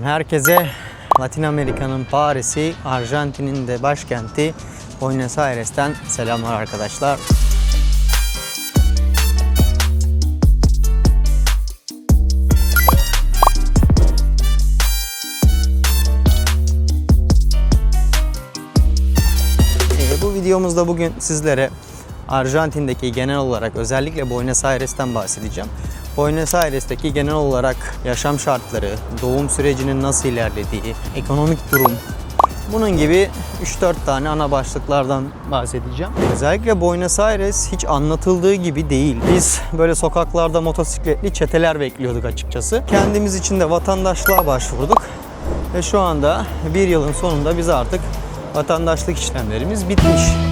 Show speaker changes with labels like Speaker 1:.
Speaker 1: Herkese Latin Amerika'nın Paris'i, Arjantin'in de başkenti Buenos Aires'ten selamlar arkadaşlar. Bu videomuzda bugün sizlere Arjantin'deki genel olarak özellikle Buenos Aires'ten bahsedeceğim. Buenos Aires'teki genel olarak yaşam şartları, doğum sürecinin nasıl ilerlediği, ekonomik durum, bunun gibi 3-4 tane ana başlıklardan bahsedeceğim. Özellikle Buenos Aires hiç anlatıldığı gibi değil. Biz böyle sokaklarda motosikletli çeteler bekliyorduk açıkçası. Kendimiz için de vatandaşlığa başvurduk. Ve şu anda bir yılın sonunda biz artık vatandaşlık işlemlerimiz bitmiş.